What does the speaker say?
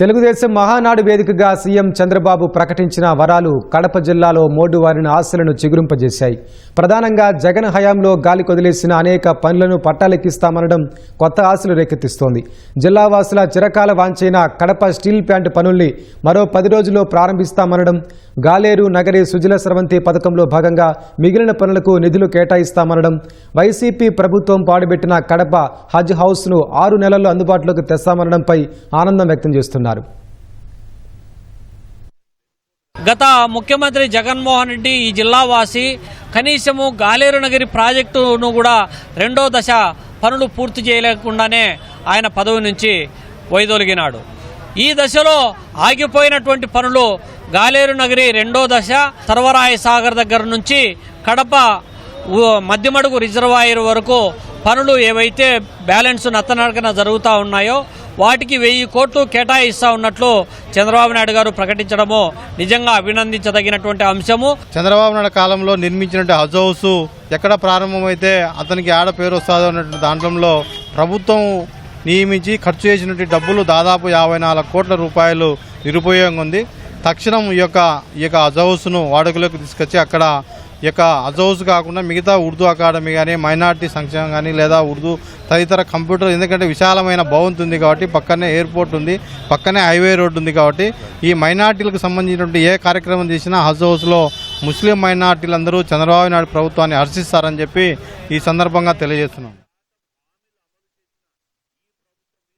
తెలుగుదేశం మహానాడు వేదికగా సీఎం చంద్రబాబు ప్రకటించిన వరాలు కడప జిల్లాలో మోడువారిన ఆశలను చిగురింపజేశాయి. ప్రధానంగా జగన్ హయాంలో గాలి కొదిలేసిన అనేక పనులను పట్టాలెక్కిస్తామనడం కొత్త ఆశలు రేకెత్తిస్తోంది. జిల్లావాసుల చిరకాల వాంచైన కడప స్టీల్ ప్లాంట్ పనుల్ని మరో పది రోజుల్లో ప్రారంభిస్తామనడం గాలేరు నగరి సుజల స్రవంతి పథకంలో భాగంగా మిగిలిన పనులకు నిధులు కేటాయిస్తామనడం వైసీపీ ప్రభుత్వం పాడుబెట్టిన కడప హజ్ హౌస్ను ఆరు నెలల్లో అందుబాటులోకి తెస్తామనడంపై ఆనందం వ్యక్తం చేస్తున్నారు. గత ముఖ్యమంత్రి జగన్మోహన్ రెడ్డి ఈ జిల్లావాసి కనీసము గాలేరు నగరి ప్రాజెక్టును కూడా రెండో దశ పనులు పూర్తి చేయలేకుండానే ఆయన పదవి నుంచి వైదొలిగినాడు. ఈ దశలో ఆగిపోయినటువంటి పనులు గాలేరు నగరి రెండో దశ సర్వరాయ సాగర్ దగ్గర నుంచి కడప మధ్యమడుగు రిజర్వాయర్ వరకు పనులు ఏవైతే బ్యాలెన్స్ నత్తనడకన జరుగుతూ ఉన్నాయో వాటికి వెయ్యి కోట్లు కేటాయిస్తా ఉన్నట్లు చంద్రబాబు నాయుడు గారు ప్రకటించడము నిజంగా అభినందించదగినటువంటి అంశము. చంద్రబాబు నాయుడు కాలంలో నిర్మించినట్టు హజ్ హౌస్ ఎక్కడ ప్రారంభమైతే అతనికి ఆడ పేరు వస్తుందో అన్నటువంటి దాంట్లో ప్రభుత్వం నియమించి ఖర్చు చేసినటువంటి డబ్బులు దాదాపు యాభై నాలుగు కోట్ల రూపాయలు నిరుపయోగంగా ఉంది. తక్షణం ఈ యొక్క ఈ యొక్క అజౌస్ను వాడుకలోకి తీసుకొచ్చి అక్కడ ఈ యొక్క అజౌస్ కాకుండా మిగతా ఉర్దూ అకాడమీ కానీ మైనార్టీ సంక్షేమం కానీ లేదా ఉర్దూ తదితర కంప్యూటర్ ఎందుకంటే విశాలమైన భవంతి ఉంది కాబట్టి పక్కనే ఎయిర్పోర్ట్ ఉంది పక్కనే హైవే రోడ్డు ఉంది కాబట్టి ఈ మైనార్టీలకు సంబంధించినటువంటి ఏ కార్యక్రమం చేసినా హజ్ హౌస్లో ముస్లిం మైనార్టీలందరూ చంద్రబాబు నాయుడు ప్రభుత్వాన్ని హర్షిస్తారని చెప్పి ఈ సందర్భంగా తెలియజేస్తున్నాం.